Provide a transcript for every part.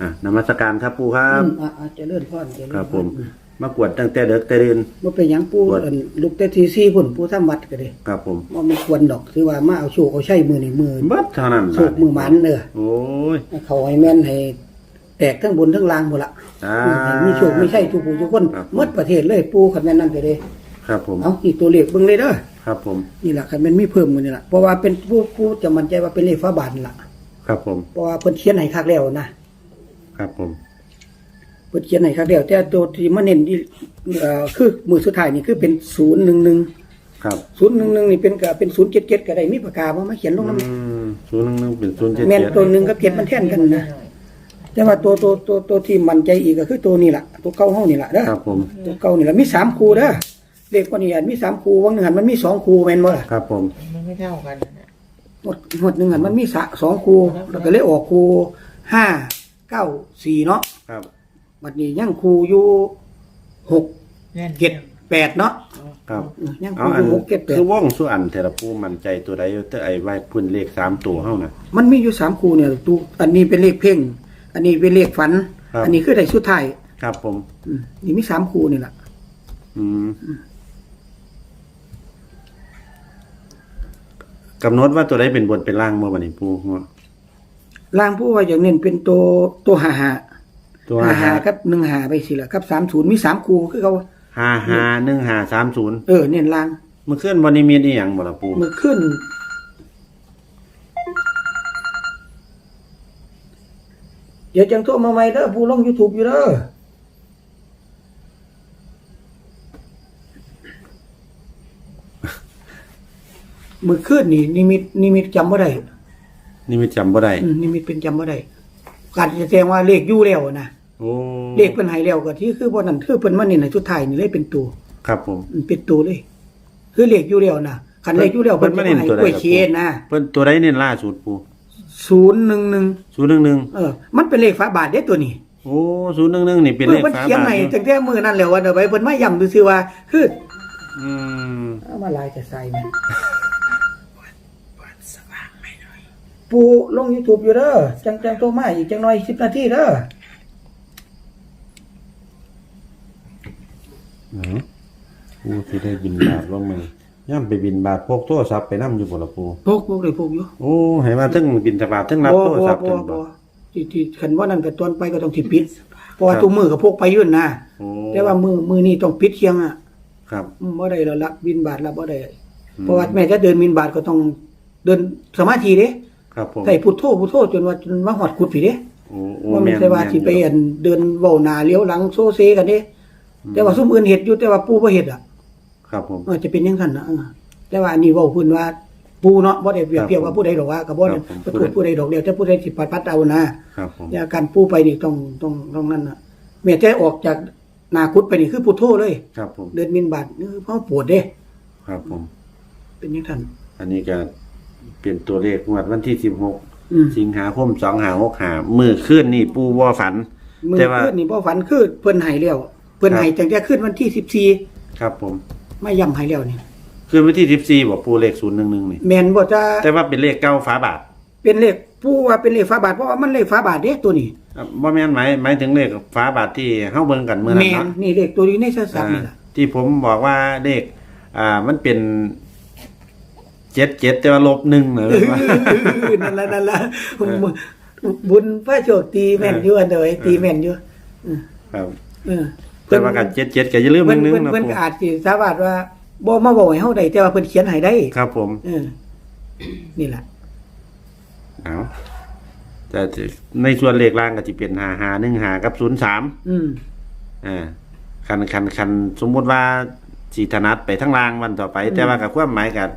อะนมัสการครับปูครับ อืมอะอะเจะเลื่อนพ่อนเจะเลื่อนครับผม มากวดตั้งแต่เด็กแต่เดินบ่เป็นหยังปูบวชอันลูกแต่ทีซี่พุ่นปูทำวัดก็เด้ครับผมบ่มันควรดอกคือว่ามาเอาโชคเอาชัยมือนี่มือเบัดเท่านั้นโชคมือหมันเด้อโอ้ย ให้เขาให้แม่นให้ แตกทั้งบนทั้งล่างหมดละอ่าให้มีโชคมีชัยทุกผู้ทุกคนครับหมดประเทศเลยปูคันแม่นนั่นก็เด้ครับผม เอานี่ตัวเลขเบิ่งเลยเด้อครับผม นี่ล่ะคันแม่นมีเพิ่มมื้อนี่ล่ะเพราะว่าเป็นผู้ผู้จะมั่นใจว่าเป็นเลขฟ้าบาทนั่นล่ะ ครับผม เพราะว่าเพิ่นเขียนให้คักแล้วนะครับผมเพิ่นเขียนให้คักแล้วแต่ตัวที่มาเน้นที่เอ่อคือมือสุดท้ายนี่คือเป็น011ครับศูนย์หนึ่งหนึ่งนี่เป็นก็เป็นศูนย์เจ็ดเจ็ดก็ได้มีปากกาบ่มาเขียนลงน้ำอืมศูนย์หนึ่งหนึ่งเป็นศูนย์เจ็ดแม่นเจ็ดตัวหนึ่งกับเจ็ดมันแท่นกันนะแต่ว่าตัวตัวตัวตัวที่มั่นใจอีกก็คือตัวนี้ล่ะตัวเก่าเฮานี่ล่ะเด้อครับผม ตัวเก่านี่ล่ะมีสามคู่เด้อเลขกว่านี้อันมีสามคู่วังหนึ่งหันมันมีสองคู่แม่นบ่ล่ะครับผม มันไม่เท่ากันนะ หมดหมดหนึ่งหันมันมีสะสองคู่แล้วก็เลยออกคู่ห้าเก้าสี่เนาะครับบัดนี้ยังคู่อยู่หกแน่นเจ็ดแปดเนาะครับเออยังเอาคู่ออันยู่หกเจ็ดแปดคือว่องสุอันเทระปูมั่นใจตัวใดอยู่แต่ไอ้ไว้พื้นเลขสามตัวเท่าน่ะมันมีอยู่สามคู่เนี่ยตัวอันนี้เป็นเลขเพ่ง อันนี้เป็นเลขฝัน ครับ อันนี้คือได้สุดท้ายครับผม อืมนี่มีสามคู่นี่แหละอืม กำหนดว่าตัวใดเป็นบนเป็นล่างเมื่อวันนี้ปูว่าล่างผู้ว่าอย่างเน้นเป็นตัวตัวหาหาตัวหาหาหากับหนึ่งหาไปสิละกับสามศูนย์มีสามคู่คือเขาห้าห้าหนึ่งห้าสามศูนย์เออเน้นล่างเมื่อคืนวันนี้มีอีหยังบ่ล่ะปูมือขึ้น เดี๋ยวจังโทรมาใหม่เด้อผู้ลงยูทูบอยู่เด้อ มือขึ้นนี่นิมิตนิมิตจำบ่ได้นี่ไม่จำบ่ได้ อืมนิมิตเป็นจำบ่ได้การจะแสดงว่าเลขอยู่แล้วนะโอ้เลขเพิ่นให้แล้วก็ที่คือบ่นั่นคือเพิ่นมาเน้นให้สุดท้ายนี่เลยเป็นตัวครับผม อืมเป็นตัวเลย คือเลขอยู่แล้วนะคันเลขอยู่แล้วเพิ่นมาเน้นให้ตัวใดกล้วยครับเคนนะเพิ่นตัวใดเน้นล่าสุดปู011ศูนย์หนึ่งหนึ่งเออ มันเป็นเลขฝาบาทเด้ตัวนี้ โอ้ศูนย์หนึ่งหนึ่งนี่เป็นเลขเพิ่นฝาเขียนบาทให้อยู่ตั้งแต่มื้อนั้นแล้วว่าเดี๋ยวไปเพิ่นมาย้ำซื่อๆว่าคืออืมเอามาลายแต่ใส่นี่ ปูลง YouTube อยู่เด้อจังจังโทรมาอีกจังน้อย10นาทีเด้ออืมปูที่ได้บินบาทว่ามึงย่ำไปบินบาทพกโทรศัพท์ไปนํอยู่บ่ล่ะปูพกพกเลยพกอยู่โอ้ให้มาถึงบินทบาทถึงรับโทรศัพท์บ่ถึบ่งบ่ บ่ที่ที่คันว่านั่นก็ตอนไปก็ต้องสิปิด เพราะว่าครับทุกมือก็พกไปยื่นนะโอ้แต่ว่ามือมือนี้ต้องปิดเคียงอะครับ อืมบ่ได้แล้วละบินบาทละบ่ได้ เพราะว่าแม่จะเดินบินบาทก็ต้องเดินสมาธิเด้ ครับผมใส่พุทโธพุทโธจนว่าจนว่าฮอดกุดพี่เด้โอ้โอ้ว่ามันใช่ว่าสิไปอันเดินเว้าหน้าเลี้ยวหลังโซเซกันเด้แต่ว่าซุมอื่นเฮ็ดอยู่แต่ว่าปู่บ่เฮ็ดอะ ครับผมเออจะเป็นจังซั่นนะเออแต่ว่าอันนี้เว้าเพิ่นว่าปู่เนาะบ่ได้เปรียบเทียบว่าผู้ใดดอกว่าก็บ่ได้ครับผมบ่ถูกผู้ใดดอกเดียวแต่ผู้ใดสิปัดปัดเอานะครับผมยาการปูไปนี่ต้องต้องต้องนั่นนะเมียใจออกจากนาคุดไปนี่คือพุทโธเลย ครับผมเดินมินบาทนี่คือเพราะปวดเด้ ครับผม เป็นอยังท่านอันนี้ก็ เป็นตัวเลขงวดวันที่สิบหกอืม สิงหาคมสองหาหกหามือขึ้นนี่ปูว่าฝัน มือแต่ว่า ขึ้นนี่พ่ฝันคือเพิ่นให้แล้วเพิ่นครับให้จังแต่ขึ้นวันที่สิบสี่ครับผมไม่ย่ำให้แล้วนี่ขึ้นวันที่สิบสี่บอกปูเลขศูนย์หนึ่งหนึ่งนี่แมนบ่จะแต่ว่าเป็นเลขเก้าฝาบาทเป็นเลขปูว่าเป็นเลขฟ้าบาทเพราะว่ามันเลขฟ้าบาทเด้ตัวนี้อะบ่แม่นหมายหมายถึงเลขฝาบาทที่เฮาเบิ่งกันเมื่อแมนั้นนเนาะนี่เลขตัวนี้ในสัสับนี่อ่าล่ะที่ผมบอกว่าเลขอ่ามันเป็น เจ็ดเจ็ดแต่ว่าลบหนึ่งเหรอว่านั่นละนั่นละบุญพระโชคตีแม่นอยู่อันเดยวไอ้ตีแม่นอยู่ครับเออแต่ว่ากันเจ็ดเจ็ดก็อย่าลืมหเพิ่นึ่นงหนึ่งเพิ่นนะเพิ่นปูก็อาจสิสามารถว่าบ่มาบอกให้เฮาได้แต่ว่าเพิ่นเขียนให้ได้ ครับ ผมเออนี่แหละเอาแต่ในส่วนเลขล่างก็จะเป็นหาหาหนึ่งหากับศูนย์สามอืมอ่าคันคันคันสมมุติว่าสีถนัดไปทั้งล่างวันต่อไป แต่ว่ากับความหมายกับ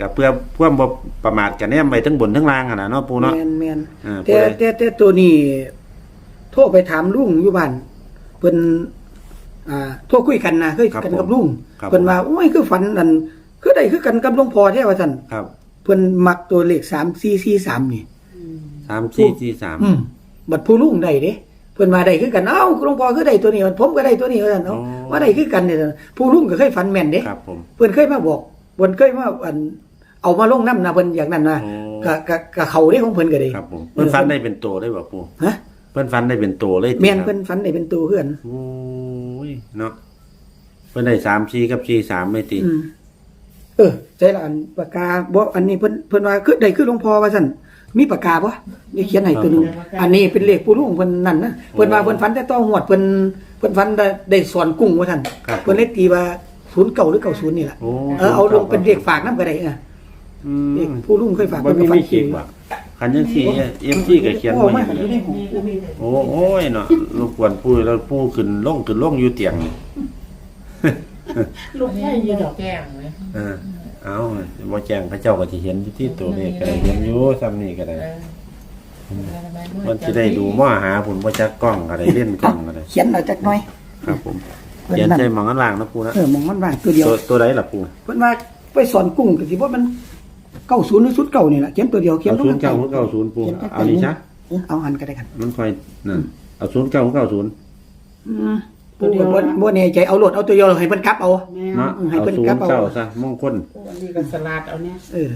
กับเพื่อเพื่อบ่ประมาทกันเนี่ยไปทั้งบนทั้งล่างขนาดเนาะปูเนาะ แม่นแม่นอ่าแต่ผู้ใด แต่แต่ตัวนี้ โทรไปถามลุงอยู่บ้านเพิ่นอ่าโทรคุยกันนะเคยกันกับลุงครับ เพิ่นว่าโอ้ยคือฝันนั่นคือได้คือกันกับหลวงพ่อแท้ว่าซั่นครับเพิ่นมักตัวเลข3443นี่ สามสี่สี่สามอืมบัดผู้ลุงได้เด้เพิ่นว่าได้คือกันเอ้าหลวงพ่อคือได้ตัวนี้ผมก็ได้ตัวนี้ว่าซั่นเนาะว่าได้คือกันเนี่ยผู้ลุงก็เคยฝันแม่นเด้ ครับผม เพิ่นเคยมาบอกเพิ่นเคยมาอัน เอามาลงน้ำนะเพิ่นอย่างนั้นนะโอ้ก็ก็ก็เขาได้ของเพิ่นก็ได้ครับผมเพิ่นฟันได้เป็นตัวได้บ่ปูฮะเพิ่นฟันได้เป็นตัวเลยติแม่นครับเพิ่นฝันได้เป็นตัวเพื่อนโอ้ยเนาะเพิ่นได้สามชีกับชีสามไม่ติอืมเออใจละอันปากกาบ่อันนี้เพิ่นเพิ่นว่าคือได้คือหลวงพ่อว่าซั่นมีปากกาบ่นี่เขียนให้ตัวหนึงอันนี้เป็นเลขปู่ลุงเพิ่นนั่นนะเพิ่นว่าเพิ่นฝันแต่ต้องหวดเพิ่นเพิ่นฝันได้ได้สอนกุ้งว่าซั่นครับเพิ่นเลยตีว่า09หรือ90นี่ล่ะโอ้เออเอาลงเป็นเลขฝากนำก็ได้เอ ออืเลขมปู่ลุงเคยฝากบ่เพิ่นมีก็ฝันมีเขียนบ่คันจังซี่เอ็มซีก็เขียนโอ้บ่มาอยู่อยู่ในห้องปู่โอ้โอ้ยเนาะรบกวนผู้แล้วผู้ขึ้นลงขึ้นลงอยู่เตียงนี่ ลูกให้ยืนดอกแก้มไหมเออเอาบ่แจ้งพระเจ้าก็สิเห็นอยู่ที่ตัวเลขก็ได้เห็นอยู่ซ้ำนี่ก็ได้เออมันสิได้ดูม่อหาผลบ่จักกล้องก็ได้เล่นกล้องก็ได้เขียนเอาจักหน่อยครับผมเพิ่นเขียนนั่นใส่หมองอันล่างนะปูนะเออมองมันว่างตัวเดียวตัวตัวใดล่ะปูเพิ่นว่าไปสอนกุ้งก็สิ ว่ามัน90หรือ09นี่ล่ะเขียนตัวเดียวเขียนเอาลงศูนย์เก้าหรือเก้าศูนย์ปูขียนจักเอานี่ซะเออเอาหันก็ได้ครับมันค่อยนั่นเอาศูนย์เก้าหรือเก้าศูนย์อืมตัวเดียวบ่บ่แน่ใจเอาโหลดเอาตัวเดียวให้เพิ่นกลับเอาเนาะอืมให้เอาเพิ่นศูนกลับย์เอา เก้าซะมงคลอันนี้ก็สลัดเอาเนี่ยเออ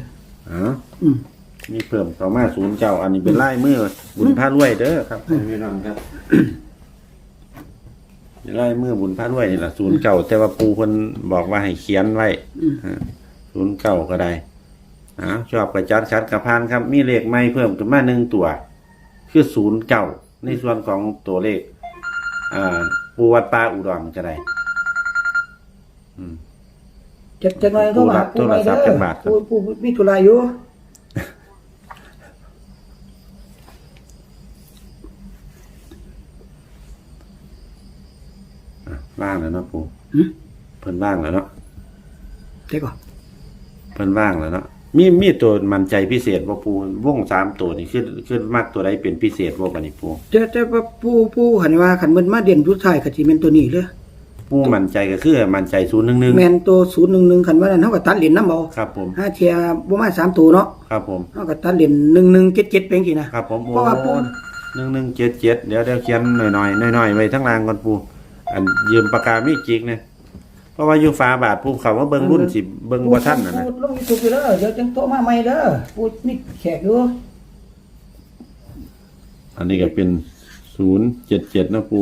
อ๋ออืม มีเพิ่มเข้ามาศูนย์เก้าอันนี้เป็นลายมือบุญพารวยเด้อครับพี่น้องครับลายมือบุญพารวยนี่ล่ะศูนย์เก้าแต่ว่าปูเพิ่นบอกว่าให้เขียนไว้อืม ศูนย์เก้าก็ได้ อ่าชอบกระจัดคัดกระพานครับ มีเลขใหม่เพิ่มขึ้นมาหนึ่งตัว คือศูนย์เก้าในส่วนของตัวเลขอ่าปูวัดปลาอุดรก็ได้อืม จักจักหน่อยโทรมาโทรศัพท์จักบาทครับ ผู้ผู้มีธุระอยู่อะว่างแล้วเนาะปูหึเพิ่นว่างแล้วเนาะ เดี๋ยวก่อนเพิ่นว่างแล้วเนาะ มีมีตัวมันใจพิเศษบ่ปูวงสามตัวนี่คือคือมากตัวใดเป็นพิเศษบ่บัดนี้ปูแต่แต่ว่าผู้ผู้หันว่าคันมันมาเด่นสุดท้ายก็สิแม่นตัวนี้เด้อปูมันใจก็คือมันใจศูนย์หนึ่งหนึ่งแม่นตัว011คันว่านั้นเฮาก็ตัดเหรียญนำเอาครับผม ห้าเทียบ่มาสามตัวเนาะครับผม เฮาก็ตัดเหรียญ1177เป็นจังซี่นะ ครับผมเพราะว่าปู หนึ่งหนึ่งเจ็ดเจ็ดเดี๋ยวเดี๋ยวเขียนหน่อยหน่อยหน่อยหน่อยๆไว้ทั้งรางก่อนปูอันยืมปากกาไม่จิกเนี่ย เพราะว่าอยู่ฟ้าบาทปูเขาว่าเบิ้งรุ่นสิเบิ้งบ่ทันนะนะพูดลง YouTube ไปเด้อเดี๋ยวจังโทรมาใหม่เด้อพูดมีแขกอยู่อันนี้ก็เป็นศูนย์เจ็ดเจ็ดนะปู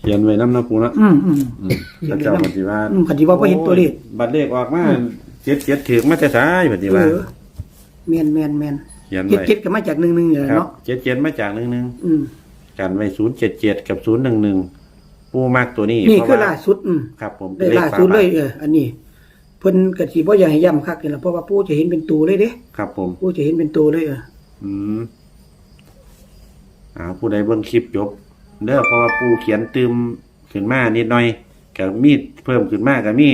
เขียนไว้น้ำนะปูนะอืมอืมอืมพระเจ้าปฏิว่าอืมปฏิว่าบ่เห็นตัวเลขบัตรเลขออกมาเจ็ดเจ็ดถือมาแต่สายปฏิเอว่าอแม่นแม่นแม่นเขียนเจ็ดไว้เจ็ดก็มาจากหนึ่งหนึ่งนี่แหละครับเนาะเจ็ดเจ็ดมาจากหนึ่งหนึ่งอืมกันไว้ศูนย์เจ็ดเจ็ดกับศูนย์หนึ่งหนึ่ง ปูมากตัวนี้นี่เพระคือว่ล่าสุดอืมครับ ผมได้เป็นล่าฝสุดบทเลยเอออันนี้ เพิ่นก็สิบ่อยากให้ย้ำคักนี่ล่ะเพราะว่าปู่จะเห็นเป็นตัวเลยเด้ครับ ผมปู่จะเห็นเป็นตัวเลยเอออืมอ่าผู้ใดเบิ่งคลิปจบเด้อเพราะว่าปูเขียนตืมขึ้นมานิดหน่อยก็มีเพิ่มขึ้นมาก็มี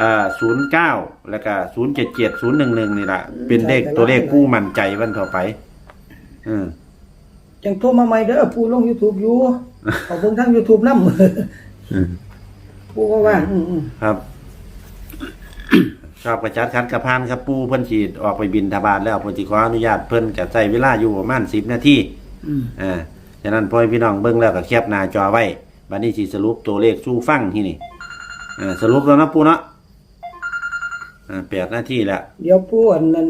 อ่าศูนย์เก้าแล้วก็ศูนย์เจ็ดเจ็ดศูนย์หนึ่งหนึ่งนี่แหละเป็นเลขตัวเลขผู้มั่นใจวันต่อไปอืมจังโทรมาใหม่เด้อปู่ลง YouTube อยู่ เอาเบิ่งทาง YouTube นำอืมปู่ก็ว่างอืมอืมครับ ชอบกระจัดคัดกระพานครับปูเพิ่นฉีดออกไปบินทบาทแล้วเพิ่นสิขออนุญาตเพิ่นจะใช้เวลาอยู่ประมาณสิบนาทีอืมอ่าฉะนั้นพ่อให้พี่น้องเบิ่งแล้วก็แคปหน้าจอไว้บัดนี้สิสรุปตัวเลขสู้ฟังที่นี่อ่าสรุปแล้วนะปูเนาะอ่าแปดนาทีแล้ว เดี๋ยวปู่อันนั้น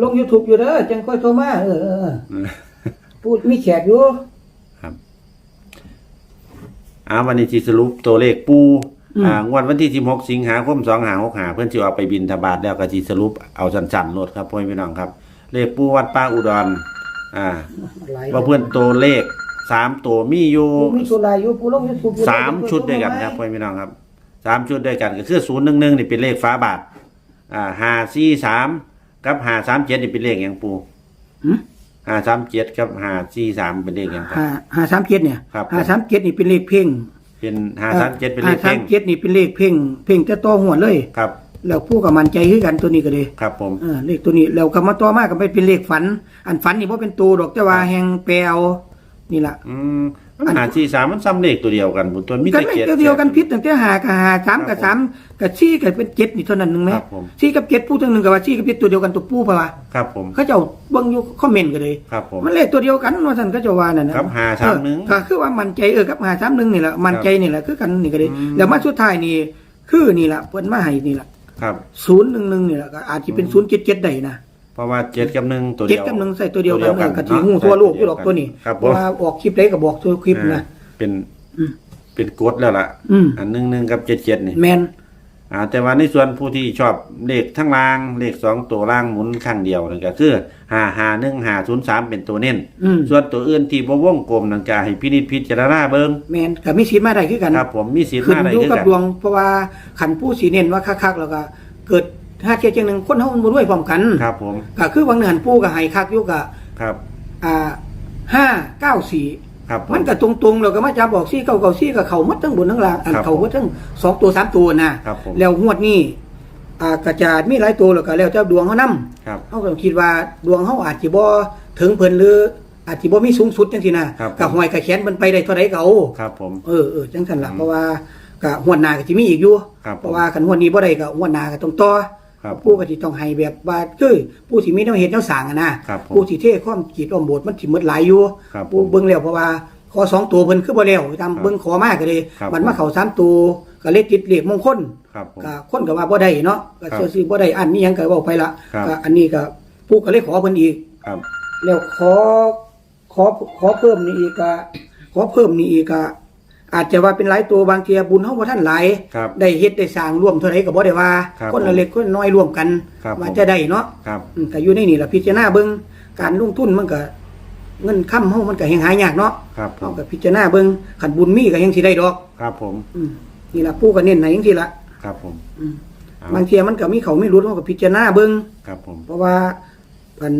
ลง YouTube อยู่เด้อจังค่อยโทรมาเออเออเออปู่มีแขกอยู่ครับ อ่าวันนี้สิสรุปตัวเลขปูอืมอ่างวดวันที่16สิงหาคม2565เพิ่นสิออกไปบินทบาทแล้วก็สิสรุปเอาสั้นๆโลดครับพ่อให้พี่น้องครับ เลขปูวัดป่าอุดรอ่าหลายว่าเพื่อนตัวเลขสามตัวมีอยู่ปู่มีตัวลายอยู่ปู่ลง YouTube อยู่เด้อสามชุดด้วยกันครับพ่อพี่น้องครับสามชุดด้วยกันก็คือศูนย์หนึ่งหนึ่งนี่เป็นเลขฟ้าบาทอ่าห้าสี่สามกับห้าสามเจ็ดนี่เป็นเลขอย่างปู หืมห้าสามเจ็ดกับห้าสี่สามเป็นเลขอย่างครับ ห้าห้าสามเจ็ดเนี่ยครับ ห้าสามเจ็ดนี่เป็นเลขเพ่งเป็นห้าสามเจ็ดเป็นเลขห้าเพ่สางมเจ็ดนี่เป็นเลขเพ่ง เพ่งจะต่อหัวเลย ครับแล้วผู้กับมันใจคือกันตัวนี้ก็เลยครับผม เออเลขตัวนี้แล้วก็มาต่อมาก็ไปเป็นเลขฝัน อันฝันนี่บ่เป็นตัวดอกแต่ว่าแหงแปลเอานี่ล่ะ อืม มันหาสี่สามมันซ้ำเลขตัวเดียวกันบุตัวมิกันตรเลเกียรขเดียวกันพิษตั้งแต่หากับหาสามกับสามกับสี่กับเป็นเจ็ดนี่เท่านั้นหนึงไหมครับผมสี่กับเจ็ดผู้ทั้งหนึ่งกับว่าสี่กับเจ็ดตัวเดียวกันตัวผู้เพราะว่าครับผม เขาเจ้าเบิ่งอยู่คอมเมนต์ก็เลย ครับผม มันเลขตัวเดียวกันว่าท่านก็จะว่านั่นนะครับหาสามหนึ่งเออก็คือว่ามันใจเออกับหาสามหนึ่งนี่แหละมันใจนี่แหละคือกันนี่ก็เลยอืม แล้วมาสุดท้ายนี่คือนี่แหละเพิ่นมาให้นี่แหละครับ ศูนย์หนึ่งหนึ่งนี่แหละก็อาจจะเป็นศูนย์เจ็ดเจ็ดได้นะ เพราะว่าเจ็ดกับหนึ่งตัวเดีเจ็ดยว กับหนึ่งใส่ตัวเดียวกันตัวเดียวกันกะทิหูทั่วโลกอยู่ดอกตัวนี้ครับเพผมราะว่าออกคลิปได้ก็บอกทั่วคลิปอ่านะ เป็นอืม เป็นกฎแล้วล่ะอืมอันหนึ่งหนึ่งกับเจ็ดเจ็ดนี่แมนอ่าแต่ว่าในส่วนผู้ที่ชอบเลขทั้งล่างเลขสองตัวล่างหมุนข้างเดียวนั่นก็คือห้าห้าหนึ่งห้าศูนย์สามเป็นตัวเน้น อืมส่วนตัวอื่นที่บ่วงกลมนั่นก็ให้พินิจพิจารณาเบิ่งแมนกับมีสิทธิ์มาได้คือกันครับ ผมมีสิทธิ์ขึ้นมาได้อยู่คือกับกันดวง เพราะว่าขันผู้สีเน้นว่าคักๆแล้วก็ เกิด ห้าเจ็ดจังหนึ่งคนเฮามันบ่ด้วยพร้อมกันครับผมก็คือบางเนือนผู้ก็ให้คักอยู่กับครับอ่าห้าเก้าสี่ครับผ มันก็ตรงๆแล้วก็มาจะบอกซี่เก้าเก้าซี่ก็เขาหมดทั้งบนทั้งล่างอันครับเขาหมดทั้งสองตัวสามตัวนะครับผม แล้วงวดนี้อ่ากระจาดมีหลายตัวแล้วก็แล้วเจ้าดวงเขานํครับ เขาก็คิดว่าดวงเขาอาจจะบ่ถึงเพิ่นหรืออาจจะบ่มีสูงสุดจังซี่นะครับกับหอยกับแขนมันไปได้เท่าใดก็เอาครับผม เออเออจังซั่นล่ะเพราะว่าก็หวดหน้าก็สิมีอีกอยู่ครับผมเพราะว่าคันหวดนี้บ่ได้ก็หวดหน้าก็ต้องต่อ ครับผู้ก็สิต้องให้แบบว่าคือผู้สิมีแนวเฮ็ดแนวสร้างอะนะครับผมผู้สิเทความจิตอ้อมโบสถ์มันสิหมดหลายอยู่ครับผู้เบิ่งแล้วเพราะว่าขอสองตัวเพิ่นคือบ่แล้วตามครับเบิ่งขอมาก็เลย ครับมันมาเข้าสามตัวก็เลยติดเลขมงคลครับผมก็คนก็ว่าบ่ได้เนาะก็ครับเชื่อซื้อบ่ได้อันนี้ยังก็เว้าไปละครับ ก็อันนี้ก็ผู้ก็เลยขอเพิ่นอีก ครับ แล้วขอขอขอเพิ่มนี่อีกก็ขอเพิ่มนี่อีกก็ อาจจะว่าเป็นหลายตัวบางเทียบุญเฮาบ่ทันหลายครับได้เฮ็ดได้สร้างร่วมเท่าไหร่ก็บ่ได้ว่าครับคนละเล็กคนละน้อยร่วมกันครับว่าผมจะได้เนาะครับอืมก็อยู่ในนี่ล่ะพิจารณาเบิ่งการลงทุนมันก็เงินค้ำเฮามันก็แฮงหายากเนาะครับผเฮามก็พิจารณาเบิ่งคันบุญมีก็ยังสิได้ดอก ครับผมอืมนี่ล่ะปู่ก็เน้นให้จังซี่ล่ะครับผม อืมเอา บางเทียมันก็มีเขาไม่รู้เฮาก็พิจารณาเบิ่ง ครับผมเพราะว่าอัน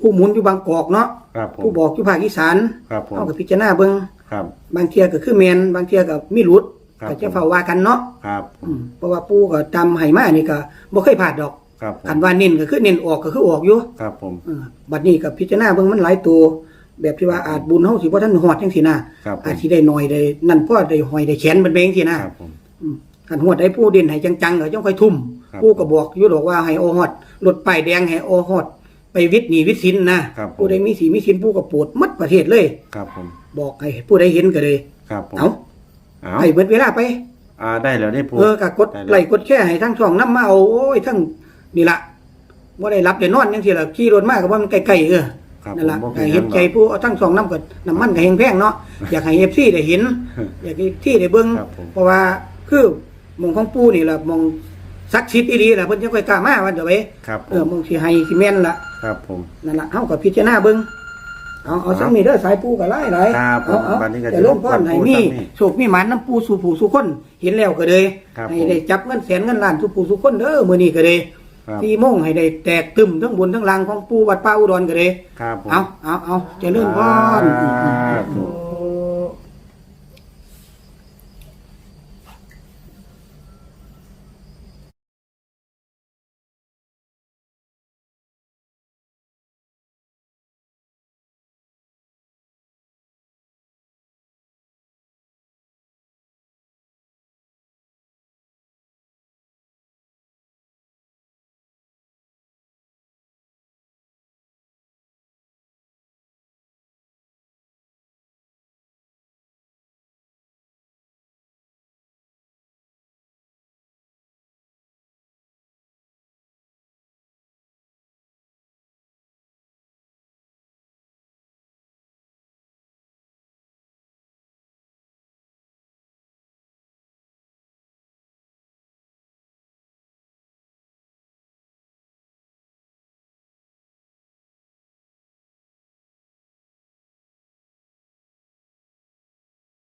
ผู้หมุนอยู่บางกอกเนาะครับผมผู้บอกอยู่ภาคอีสานครับผมเฮาก็พิจารณาเบิ่ง ครับ บางเทียก็คือแม่นบางเทียก็มีหลุดครับ ก็จะเฝ้าว่ากันเนาะครับผอืมมเพราะว่าปู่ก็จำให้มานี่ก็บ่เคยพลาดดอกครับผมคันว่าเน้นก็คือเน้นออกก็คือออกอยู่ครับผมเออบัดนี้กับพิจารณาเบิ่งมันหลายตัว แบบที่ว่าอาจบุญเฮาสิบ่ทันฮอดจังซี่นะครับผมอาจสิได้น้อยได้นั่นพอได้หอยได้แขนมันเป็นจังซี่นะ ครับผม อืมคันฮอดได้ผู้เด่นให้จังๆก็จังค่อยทุ่มครับผู้ก็บอกอยู่ดอกว่าให้โอฮอดรถป้ายแดงให้โอฮอด ไปวิทย์หนีวิทย์สินนะครับผม ผู้ใดมีสีมีสินผู้ก็ปวดหมัดประเทศเลย ครับผม บอกให้ผู้ใดเห็นก็เลยครับผมเอาเอาให้เบิดเวลาไป อ่าได้แล้วได้พูดเออก็กดได้ไลค์กดแชร์ให้ทั้งช่องนํมาเอาโอ้ยทั้งนี่ล่ะบ่ได้รับได้นอนจังซี่ล่ะขี่รถมาก็ว่ามันใกล้ๆเออครับนั่นละผมบ่ก็ป็เห็นใจหยังดอกผู้เอาทั้งสองน้ำกับน้ำมันกับแหงแพงเนาะอยากให้เอฟซีได้เห็น อยากให้ที่ได้เบิ่งครับผมเพราะว่าคือหมองของปู่นี่ล่ะหมองศักดิ์สิทธิ์อีหลีล่ะเพิ่นจะค่อยกล้ามาว่าเดี๋ยวไปครับผเออมหมองสิให้สิแม่นล่ะครับผมนั่นล่ะเฮาก็พิจารณาเบิ่ง เอาเอาซังนี้เด้อสายปู่ก็หลายหลายครับผมเอาเอาบัดนี้ก็จะเริ่มพรให้มีจะรบกวนปู่ซักนี่โชคมีหมานน้ำปู่สู่ผู้สู่คนเห็นแล้วก็เลยครับให้ผมได้จับเงินแสนเงินล้านสู่ผู้สู่คนเด้อมื้อนี้ก็เลยครับ สี่โมงให้ได้แตกตึมทั้งบนทั้งล่างของปู่วัดป่าอุดรก็เลยครับผมเอาเอาเอาเจะเลื่อนพรครับ